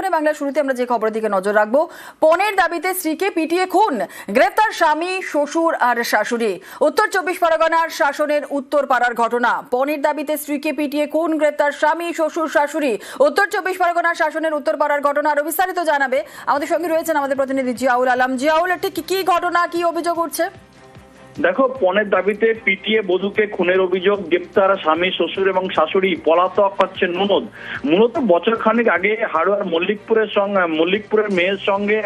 এখনই বাংলার শুরুতে আমরা যে খবরের দিকে নজর রাখব পণের দাবিতে স্ত্রীকে পিটিয়ে খুন, গ্রেফতার স্বামী, শ্বশুর আর শাশুড়ি। উত্তর চব্বিশ পরগনার শাসনের উত্তর পাড়ার ঘটনা পণের দাবিতে স্ত্রীকে পিটিয়ে খুন, গ্রেফতার স্বামী, শ্বশুর, শাশুড়ি। উত্তর চব্বিশ পরগনার শাসনের উত্তর পাড়ার ঘটনা আরও বিস্তারিত জানাবে আমাদের সঙ্গে রয়েছেন আমাদের প্রতিনিধি জিয়াউল আলম। জিয়াউল, ঠিক কি ঘটনা, কি অভিযোগ উঠছে? দেখো, পণের দাবিতে পিটিয়ে বধূকে খুনের অভিযোগ, গ্রেপ্তার স্বামী, শ্বশুর এবং শাশুড়ি, পলাতক হচ্ছে ননদ। মূলত বছর খানিক আগে হাড়োয়ার মল্লিকপুরের সঙ্গে, মল্লিকপুরের মেয়ের সঙ্গে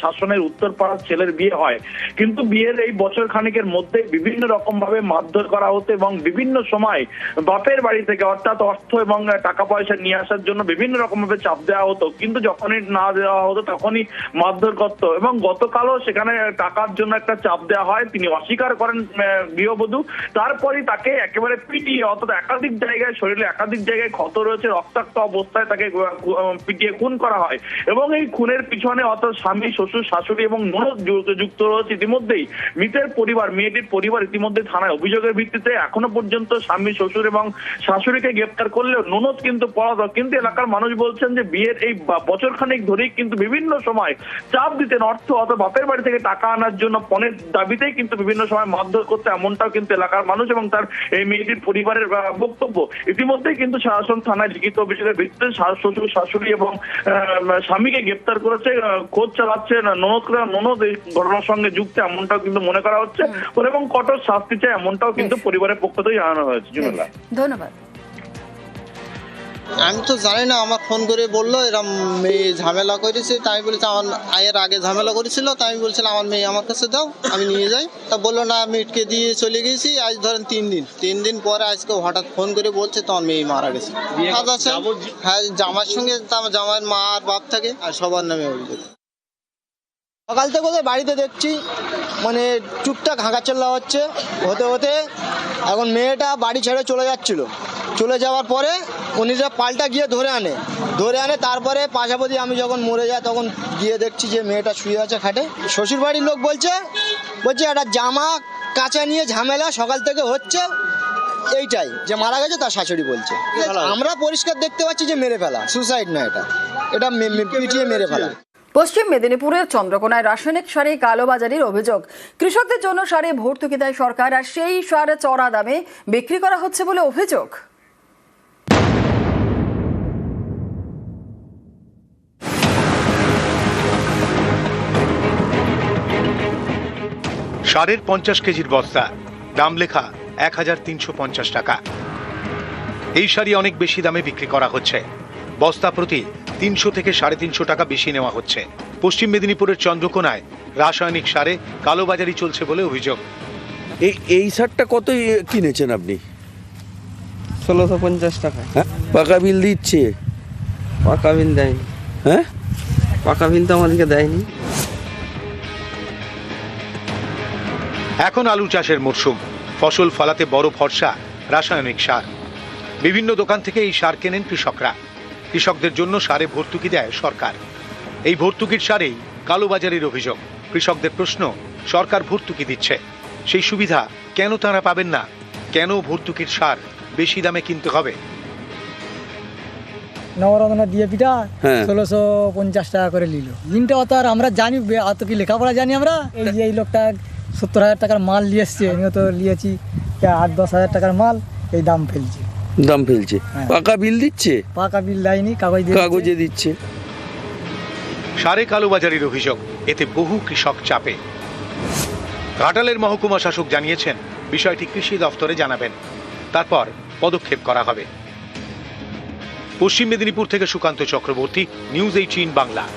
শাসনের উত্তরপাড়ার ছেলের বিয়ে হয়। কিন্তু বিয়ের এই বছর খানিকের মধ্যে বিভিন্ন রকম ভাবে মারধর করা হতো এবং বিভিন্ন সময় বাপের বাড়ি থেকে অর্থাৎ অর্থ এবং টাকা পয়সা নিয়ে আসার জন্য বিভিন্ন রকম ভাবে চাপ দেওয়া হতো। কিন্তু যখনই না দেওয়া হতো, তখনই মারধর করতো এবং গতকালও সেখানে টাকার জন্য একটা চাপ দেওয়া হয়। তিনি অস্বীকার করেন গৃহবধূ। তারপরই তাকে একেবারে পিটিয়ে, অর্থাৎ একাধিক জায়গায়, শরীরে একাধিক জায়গায় ক্ষত রয়েছে, রক্তাক্ত অবস্থায় তাকে পিটিয়ে খুন করা হয়। এবং এই খুনের পিছনে অর্থাৎ স্বামী, শ্বশুর, শাশুড়ি এবং ননদ যুক্ত রয়েছে ইতিমধ্যেই। মৃতের পরিবার, মেয়েটির পরিবার ইতিমধ্যে থানায় অভিযোগের ভিত্তিতে এখনও পর্যন্ত স্বামী, শ্বশুর এবং শাশুড়িকে গ্রেপ্তার করলেও ননদ কিন্তু পলাতক। কিন্তু এলাকার মানুষ বলছেন যে বিয়ের এই বা- বছর খানেক ধরেই কিন্তু বিভিন্ন সময় চাপ দিতেন অর্থ অথবা বাপের বাড়ি থেকে টাকা আনার জন্য পণের দাবিতেই কিন্তু বিভিন্ন সময় মারধর করতে এমনটাও কিন্তু এলাকার মানুষ এবং তার এই মেয়েটির পরিবারের বক্তব্য। ইতিমধ্যেই কিন্তু শাসন থানায় লিখিত অভিযোগের ভিত্তিতে শ্বশুর শাশুড়ি এবং স্বামীকে গ্রেপ্তার করেছে খোঁজ চালাচ্ছে ননদ ননদ এই ঘটনার সঙ্গে যুক্ত এমনটাও কিন্তু মনে করা হচ্ছে। এবং কঠোর শাস্তি চাই এমনটাও কিন্তু পরিবারের পক্ষ থেকে জানানো হয়েছে। জুমেলা। ধন্যবাদ। আমি তো জানি না আমার ফোন করে বলল এরম মেয়ে ঝামেলা করেছে তাই বলেছে আমার আয়ের আগে ঝামেলা করেছিল তাই আমি বলছিলাম আমার মেয়ে আমার কাছে দাও আমি নিয়ে যাই। তা বলল না আমি ইটকে দিয়ে চলে গেছি আজ ধরেন তিন দিন। তিন দিন পরে আজকে হঠাৎ ফোন করে বলছে তোমার মেয়ে মারা গেছে। কাজ আছে হ্যাঁ জামার সঙ্গে জামাইয়ের মা আর বাপ থাকে আর সবার নামে অভিযোগ। সকাল থেকে বাড়িতে দেখছি মানে টুকটাক হাঁকা চল্লা হচ্ছে হতে হতে এখন মেয়েটা বাড়ি ছেড়ে চলে যাচ্ছিল। চলে যাওয়ার পরে উনিরা পাল্টা গিয়ে ধরে আনে। ধরে আনে তারপরে পাশাপাশি আমি যখন মরে যাই তখন গিয়ে দেখছি যে মেয়েটা শুয়ে আছে খাটে। শ্বশুর বাড়ির লোক বলছে বলছে একটা জামা কাঁচা নিয়ে ঝামেলা সকাল থেকে হচ্ছে এইটাই। যে মারা গেছে তার শাশুড়ি বলছে। আমরা পরিষ্কার দেখতে পাচ্ছি যে মেরে ফেলা সুসাইড না এটা। এটা পিটিয়ে মেরে ফেলা। পশ্চিম মেদিনীপুরের চন্দ্রকোনায় রাসায়নিক সারে কালোবাজারির অভিযোগ। কৃষকদের জন্য সারে ভর্তুকি দেয় সরকার, আর সেই সার চড়া দামে বিক্রি করা হচ্ছে বলে অভিযোগ। সারের পঞ্চাশ কেজির বস্তা, দাম লেখা এক হাজার তিনশো পঞ্চাশ টাকা। এই শাড়ি অনেক বেশি দামে বিক্রি করা হচ্ছে। বস্তা প্রতি তিনশো থেকে সাড়ে তিনশো টাকা বেশি নেওয়া হচ্ছে। পশ্চিম মেদিনীপুরের চন্দ্রকোনায় রাসায়নিক সারে কালোবাজারি চলছে বলে অভিযোগ। এই এই শার্টটা কত কিনেছেন আপনি? ষোলোশো পঞ্চাশ টাকা। হ্যাঁ? পাকা বিল দিচ্ছে? পাকা বিল দেয়নি। হ্যাঁ? পাকা বিল তো আমাদেরকে দেয়নি। এখন আলু চাষের মরশুম। ফসল ফলাতে বড় ভরসা রাসায়নিক সার। বিভিন্ন দোকান থেকে এই সার কেনেন কৃষকরা। কৃষকদের জন্য সারে ভর্তুকি দেয় সরকার। এই ভর্তুকির সারেই কালোবাজারির অভিযোগ। কৃষকদের প্রশ্ন সরকার ভর্তুকি দিচ্ছে। সেই সুবিধা কেন তারা পাবেন না? কেন ভর্তুকির সার বেশি দামে কিনতে হবে? নবরত্ন ডিএপিটা হ্যাঁ। ষোলোশো পঞ্চাশ টাকা করে নিল। দিনটা অত আর আমরা জানি অত কি লেখাপড়া জানি আমরা? এই যে এই লোকটা সত্তর হাজার টাকার মাল নিয়ে এসছে আমিও তো নিয়েছি আট দশ হাজার টাকার মাল এই দাম ফেলছে। দাম ফেলছে। হ্যাঁ। পাকা বিল দিচ্ছে? পাকা বিল দেয়নি কাগজ। কাগজে দিচ্ছে। সারে কালোবাজারির অভিযোগ এতে বহু কৃষক চাপে। ঘাটালের মহকুমা শাসক জানিয়েছেন বিষয়টি কৃষি দফতরে জানাবেন। তারপর পদক্ষেপ করা হবে। পশ্চিম মেদিনীপুর থেকে সুকান্ত চক্রবর্তী নিউজ এইটিন বাংলা।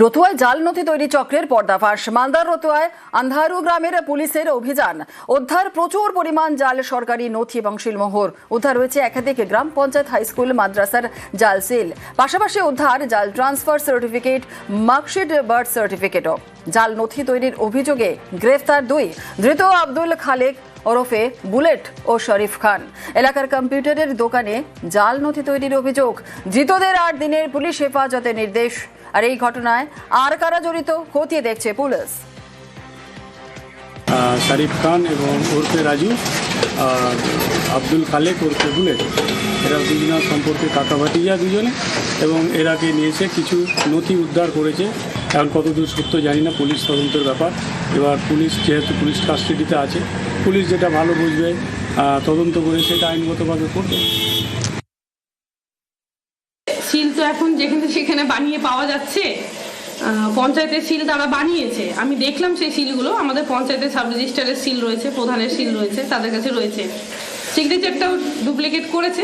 রতুয়ায় জাল নথি তৈরি চক্রের পর্দাফাশ। মালদার রতুয়ায় আন্ধারু গ্রামের পুলিশের অভিযান। উদ্ধার প্রচুর পরিমাণ জাল, সরকারি নথি এবং শিলমোহর। উদ্ধার হয়েছে একাধিক গ্রাম পঞ্চায়েত হাই স্কুল, মাদ্রাসার জাল সিল। পাশাপাশি উদ্ধার, জাল ট্রান্সফার সার্টিফিকেট, মার্কশিট বার্থ সার্টিফিকেটও। জাল নথি তৈরির অভিযোগে গ্রেফতার দুই। ধৃত আব্দুল খালেক ওরফে বুলেট ও শরীফ খান। এলাকার কম্পিউটারের দোকানে জাল নথি তৈরির অভিযোগ, ধৃতদের আট দিনের পুলিশ হেফাজতে নির্দেশ। আর এই ঘটনায় আর কারা জড়িত খতিয়ে দেখছে পুলিশ। শারিফ খান এবং ওরফে রাজু আর আব্দুল খালেক, ওরফে বুলেট। এরা দুজনের সম্পর্কে কাকা ভাতিজা দুজনে এবং এরাকে নিয়ে এসে কিছু নথি উদ্ধার করেছে। এখন কতদূর সত্য জানি না, পুলিশ তদন্তের ব্যাপার। এবার পুলিশ যেহেতু পুলিশ কাস্টাডিতে আছে, পুলিশ যেটা ভালো বুঝবে তদন্ত করে সেটা আইনগতভাবে করবে। সিল তো এখন যেখানে সেখানে বানিয়ে পাওয়া যাচ্ছে পঞ্চায়েতের সিল তারা বানিয়েছে। আমি দেখলাম সেই সিলগুলো, আমাদের পঞ্চায়েতের সাব রেজিস্টারের সিল রয়েছে, প্রধানের সিল রয়েছে, তাদের কাছে রয়েছে। সিগনেচারটাও ডুপ্লিকেট করেছে।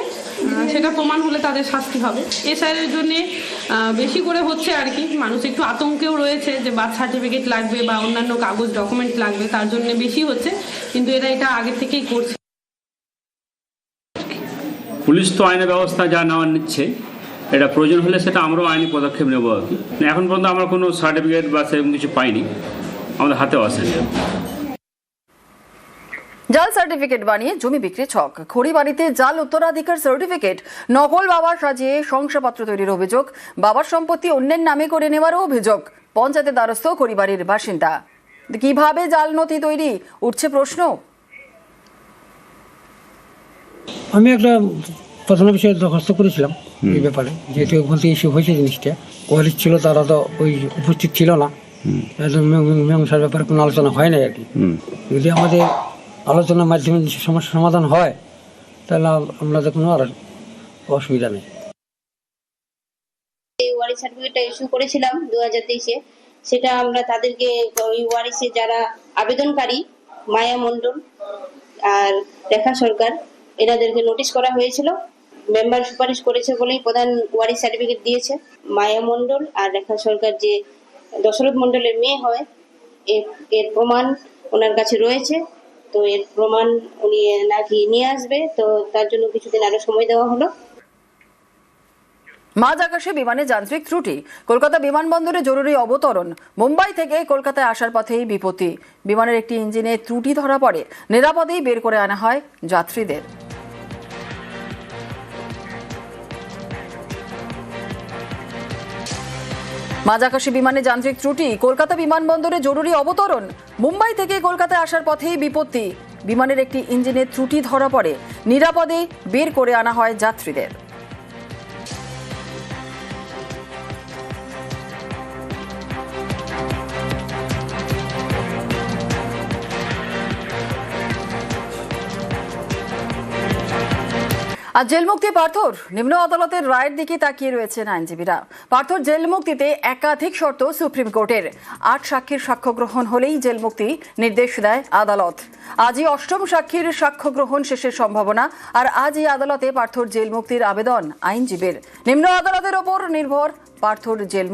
সেটা প্রমাণ হলে তাদের শাস্তি হবে। এসআইয়ের জন্য বেশি করে হচ্ছে আর কি। মানুষ একটু আতঙ্কেও রয়েছে যে বার্থ সার্টিফিকেট লাগবে বা অন্যান্য কাগজ, ডকুমেন্ট লাগবে, তার জন্য বেশি হচ্ছে। কিন্তু এরা এটা আগে থেকেই করছে। পুলিশ তো আইনি ব্যবস্থা যা নেওয়া নিচ্ছে, এটা প্রয়োজন হলে সেটা আমরাও আইনি পদক্ষেপ নেব আর কি। এখন পর্যন্ত আমরা কোনো সার্টিফিকেট বা সেরকম কিছু পাইনি। আমাদের হাতেও আসেনি। জাল সার্টিফিকেট বানিয়ে জমি বিক্রি ছক খড়িবাড়িতে জাল উত্তরাধিকার সার্টিফিকেট নকল বাবার সাজিয়ে শংসাপত্র তৈরির অভিযোগ বাবার সম্পত্তি অন্যের নামে করে নেওয়ারও অভিযোগ পঞ্চায়েতের দ্বারস্থ খড়িবাড়ির বাসিন্দা কীভাবে জাল নথি তৈরি উঠছে প্রশ্ন আমি একটা প্রধান বিষয়ে দরখাস্ত করেছিলাম এই ব্যাপারে যেহেতু ওখান থেকে ইস্যু হয়েছে জিনিসটা কোয়ালিস ছিল তারা তো ওই উপস্থিত ছিল না একদম মীমাংসার ব্যাপারে কোনো আলোচনা হয় না আর কি যদি আমাদের আলোচনার মাধ্যমে যে সমস্যার সমাধান হয়, তাহলে তো কোনো আর অসুবিধা নেই। ওয়ারি সার্টিফিকেটটা ইস্যু করেছিলাম দু হাজার তেইশে, সেটা আমরা তাদেরকে ওই ওয়ারিসে যারা আবেদনকারী, মায়া মণ্ডল আর রেখা সরকার, এনাদেরকে নোটিশ করা হয়েছিল। মেম্বার সুপারিশ করেছে বলেই প্রধান ওয়ারি সার্টিফিকেট দিয়েছে। মায়া মণ্ডল আর রেখা সরকার যে দশরথ মণ্ডলের মেয়ে হয় এর প্রমাণ ওনার কাছে রয়েছে। তো এর প্রমাণ উনি নাকি নিয়ে আসবে। তো তার জন্য কিছুদিন আরও সময় দেওয়া হলো। মাঝ আকাশে বিমানে যান্ত্রিক ত্রুটি। কলকাতা বিমানবন্দরে জরুরি অবতরণ। মুম্বাই থেকে কলকাতায় আসার পথেই বিপত্তি। বিমানের একটি ইঞ্জিনে ত্রুটি ধরা পড়ে। নিরাপদেই বের করে আনা হয় যাত্রীদের। মাঝ আকাশে বিমানে যান্ত্রিক ত্রুটি। কলকাতা বিমানবন্দরে জরুরি অবতরণ। মুম্বাই থেকে কলকাতায় আসার পথেই বিপত্তি। বিমানের একটি ইঞ্জিনের ত্রুটি ধরা পড়ে। নিরাপদে বের করে আনা হয় যাত্রীদের। আর জেল মুক্তি পার্থর নিম্ন আদালতের রায়ের দিকে তাকিয়ে রয়েছেন আইনজীবীরা। পার্থর জেল মুক্তিতে একাধিক শর্ত সুপ্রিম কোর্টের। আট সাক্ষীর সাক্ষ্য গ্রহণ হলেই জেল মুক্তি নির্দেশ দেয় আদালত। আজই অষ্টম সাক্ষীর সাক্ষ্য গ্রহণ শেষের সম্ভাবনা, আর আজই আদালতে পার্থর জেল মুক্তির আবেদন আইনজীবীর। নিম্ন আদালতের ওপর নির্ভর পার্থর জেল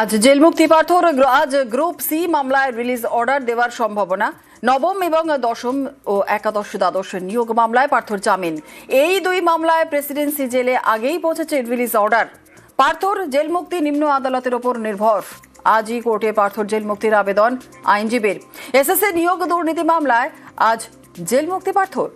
আজ জেল মুক্তি পার্থর আজ গ্রুপ সি মামলায় রিলিজ অর্ডার দেওয়ার সম্ভাবনা। নবম এবং দশম ও একাদশ দ্বাদশ নিয়োগ মামলায় পার্থর জামিন। এই দুই মামলায় প্রেসিডেন্সি জেলে আগেই পৌঁছেছে রিলিজ অর্ডার। পার্থর জেল মুক্তি নিম্ন আদালতের ওপর নির্ভর। আজই কোর্টে পার্থর জেল মুক্তির আবেদন আইনজীবীর। এসএসএ নিয়োগ দুর্নীতি মামলায় আজ জেল মুক্তি পার্থর।